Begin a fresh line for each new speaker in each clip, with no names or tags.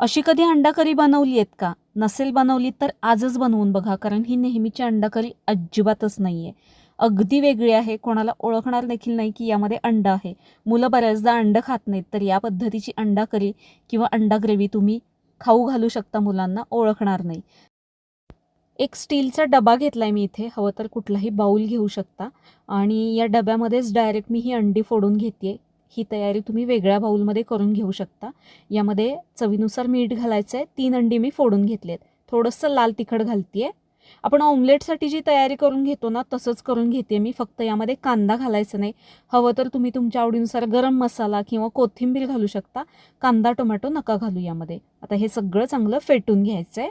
अशी कधी अंडा करी बनवली आहेत का? नसेल बनवली तर आजच बनवून बघा कारण ही नेहमीची अंडा करी अजिबातच नाही आहे अगदी वेगळी आहे कोणाला ओळखणार देखील नाही की यामध्ये अंडा आहे. मुलं बऱ्याचदा अंडं खात नाहीत तर या पद्धतीची अंडा करी किंवा अंडा ग्रेव्ही तुम्ही खाऊ घालू शकता मुलांना ओळखणार नाही. एक स्टीलचा डबा घेतला आहे मी इथे हवं तर कुठलाही बाऊल घेऊ शकता. आणि या डब्यामध्येच डायरेक्ट मी ही अंडी फोडून घेते ही तयारी तुम्ही वेगळ्या बाऊलमध्ये करून घेऊ शकता. यामध्ये चवीनुसार मीठ घालायचं आहे तीन अंडी मी फोडून घेतली आहेत थोडंसं लाल तिखट घालते आहे आपण ऑमलेटसाठी जी तयारी करून घेतो ना तसंच करून घेते मी. फक्त यामध्ये कांदा घालायचा नाही. हवं तर तुम्ही तुमच्या आवडीनुसार गरम मसाला किंवा कोथिंबीर घालू शकता. कांदा टोमॅटो नका घालू यामध्ये. आता हे सगळं चांगलं फेटून घ्यायचं आहे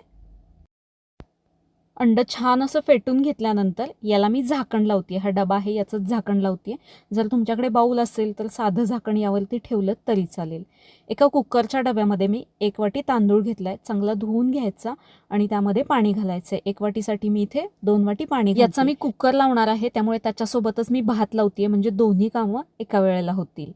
अंड छान असं फेटून घेतल्यानंतर याला मी झाकण लावते हा डबा आहे याचंच झाकण लावते जर तुमच्याकडे बाऊल असेल तर साधं झाकण यावरती ठेवलं तरी चालेल. एका कुकरच्या डब्यामध्ये मी एक वाटी तांदूळ घेतला आहे चांगला धुवून घ्यायचा आणि त्यामध्ये पाणी घालायचं आहे एक वाटीसाठी मी इथे दोन वाटी पाणी याचा मी कुकर लावणार आहे त्यामुळे त्याच्यासोबतच मी भात लावते म्हणजे दोन्ही कामं एका वेळेला होतील.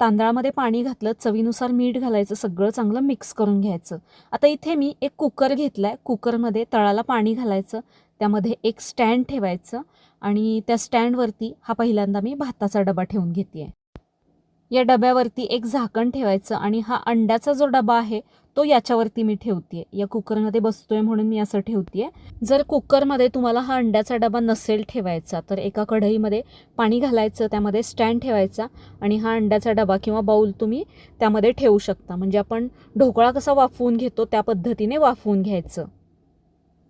तांदळामध्ये पाणी घातलं चवीनुसार मीठ घालायचं सगळं चांगलं मिक्स करून घ्यायचं. आता इथे मी एक कुकर घेतला आहे कुकरमध्ये तळाला पाणी घालायचं. त्यामध्ये एक स्टँड ठेवायचं आणि त्या स्टँडवरती हा पहिल्यांदा मी भाताचा डबा ठेवून घेते आहे या डब्यावरती एक झाकण ठेवायचं आणि हा अंड्याचा जो डबा आहे तो याच्यावरती मी ठेवते या कुकरमध्ये बसतोय म्हणून मी असं ठेवते जर कुकरमध्ये तुम्हाला हा अंड्याचा डबा नसेल ठेवायचा तर एका कढईमध्ये पाणी घालायचं त्यामध्ये स्टँड ठेवायचा आणि हा अंड्याचा डबा किंवा बाऊल तुम्ही त्यामध्ये ठेवू शकता. म्हणजे आपण ढोकळा कसा वाफवून घेतो त्या पद्धतीने वाफवून घ्यायचं.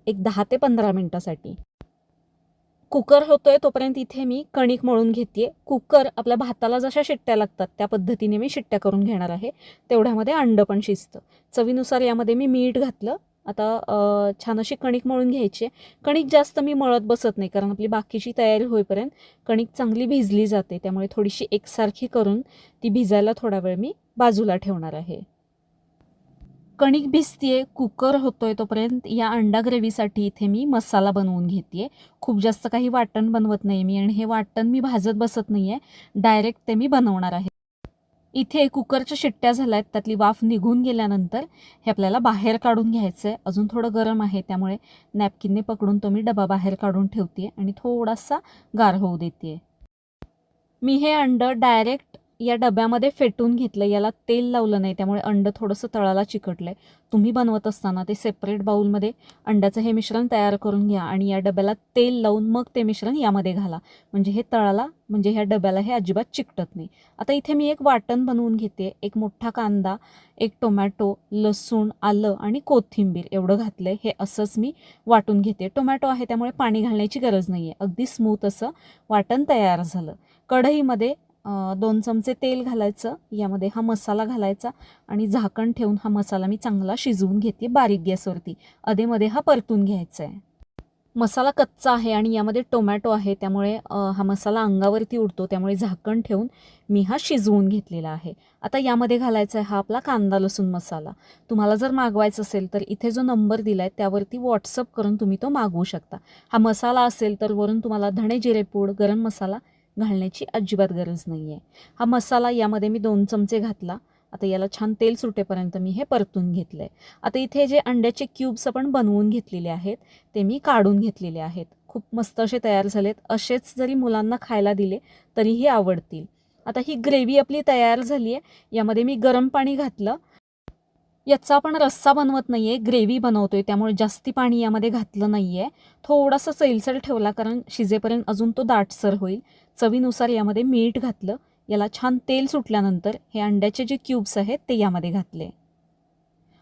एक दहा ते पंधरा मिनटासाठी. कुकर होतोय तोपर्यंत इथे मी कणिक मळून घेते कुकर आपल्या भाताला जशा शिट्ट्या लागतात त्या पद्धतीने मी शिट्ट्या करून घेणार आहे. तेवढ्यामध्ये अंड पण शिजतं. चवीनुसार यामध्ये मी मीठ घातलं. आता छान अशी कणिक मळून घ्यायची आहे. कणिक जास्त मी मळत बसत नाही कारण आपली बाकीची तयारी होईपर्यंत कणिक चांगली भिजली जाते. त्यामुळे थोडीशी एकसारखी करून ती भिजायला थोडा वेळ मी बाजूला ठेवणार आहे. कणिक भिजतीये कुकर होतोय तोपर्यंत या अंडा ग्रेव्हीसाठी इथे मी मसाला बनवून घेते खूप जास्त काही वाटण बनवत नाही मी आणि हे वाटण मी भाजत बसत नाही आहे डायरेक्ट ते मी बनवणार आहे. इथे कुकरच्या शिट्ट्या झाल्या आहेत त्यातली वाफ निघून गेल्यानंतर हे आपल्याला बाहेर काढून घ्यायचं आहे अजून थोडं गरम आहे त्यामुळे नॅपकिनने पकडून तो मी डबा बाहेर काढून ठेवते आणि थोडासा गार होऊ देते मी हे अंडं डायरेक्ट या डब्यामध्ये फेटून घेतलं याला तेल लावलं नाही त्यामुळे अंड थोडंसं तळाला चिकटलं आहे तुम्ही बनवत असताना ते सेपरेट बाऊलमध्ये अंड्याचं हे मिश्रण तयार करून घ्या आणि या डब्याला तेल लावून मग ते मिश्रण यामध्ये घाला. म्हणजे हे तळाला म्हणजे ह्या डब्याला हे अजिबात चिकटत नाही. आता इथे मी एक वाटण बनवून घेते एक मोठा कांदा एक टोमॅटो लसूण आलं आणि कोथिंबीर एवढं घातलं आहे हे असंच मी वाटून घेते. टोमॅटो आहे त्यामुळे पाणी घालण्याची गरज नाही आहे अगदी स्मूथ असं वाटण तयार झालं. कढईमध्ये दोन चमचे तेल घालायचं यामध्ये हा मसाला घालायचा आणि झाकण ठेवून हा मसाला मी चांगला शिजवून घेते बारीक गॅसवरती. अधेमध्ये हा परतून घ्यायचा आहे मसाला कच्चा आहे आणि यामध्ये टोमॅटो आहे त्यामुळे हा मसाला अंगावरती उडतो त्यामुळे झाकण ठेवून मी हा शिजवून घेतलेला आहे. आता यामध्ये घालायचा आहे हा आपला कांदा लसूण मसाला. तुम्हाला जर मागवायचा असेल तर इथे जो नंबर दिला आहे त्यावरती व्हॉट्सअप करून तुम्ही तो मागवू शकता. हा मसाला असेल तर वरून तुम्हाला धणे जिरेपूड गरम मसाला घालण्याची अजिबात गरज नाही आहे हा मसाला यामध्ये मी दोन चमचे घातला. आता याला छान तेल सुटेपर्यंत मी हे परतून घेतलं आहे आता इथे जे अंड्याचे क्यूब्स आपण बनवून घेतलेले आहेत ते मी काढून घेतलेले आहेत. खूप मस्त असे तयार झालेत. असेच जरी मुलांना खायला दिले तरीही आवडतील. आता ही ग्रेव्ही आपली तयार झाली आहे यामध्ये मी गरम पाणी घातलं. याचा आपण रस्सा बनवत नाही आहे ग्रेव्ही आहे त्यामुळे जास्ती पाणी यामध्ये घातलं नाही आहे थोडासा सैलसर ठेवला कारण शिजेपर्यंत अजून तो दाटसर होईल. चवीनुसार यामध्ये मीठ घातलं. याला छान तेल सुटल्यानंतर हे अंड्याचे जे क्यूब्स आहेत ते यामध्ये घातले.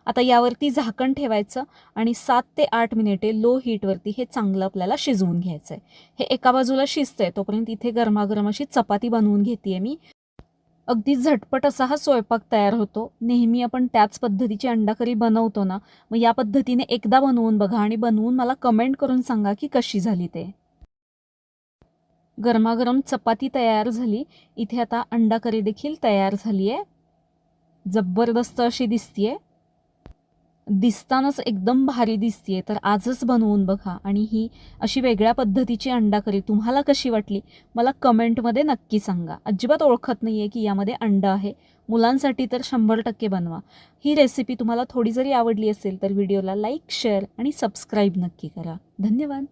आता यावरती झाकण ठेवायचं आणि सात ते आठ मिनिटे लो हीटवरती हे चांगलं आपल्याला शिजवून घ्यायचं आहे हे एका बाजूला शिजतंय तोपर्यंत इथे गरमागरम अशी चपाती बनवून घेते मी. अगदी झटपट असा हा स्वयंपाक तयार होतो. नेहमी आपण त्याच पद्धतीची अंडा करी बनवतो ना मग या पद्धतीने एकदा बनवून बघा आणि बनवून मला कमेंट करून सांगा की कशी झाली ते. गरमागरम चपाती तयार झाली. इथे आता अंडा करी देखील तयार झाली आहे जबरदस्त अशी दिसतीये. दिसतानाच एकदम भारी दिसतीये. तर आजच बनवून बघा. आणि ही अशी वेगळ्या पद्धतीची अंडा करी. तुम्हाला कशी वाटली? मला कमेंटमध्ये नक्की सांगा. अजिबात ओळखत नाही आहे की यामध्ये अंडा आहे. मुलांसाठी तर शंभर टक्के बनवा. ही रेसिपी तुम्हाला थोडी जरी आवडली असेल तर व्हिडिओला लाईक शेअर आणि सबस्क्राईब नक्की करा. धन्यवाद.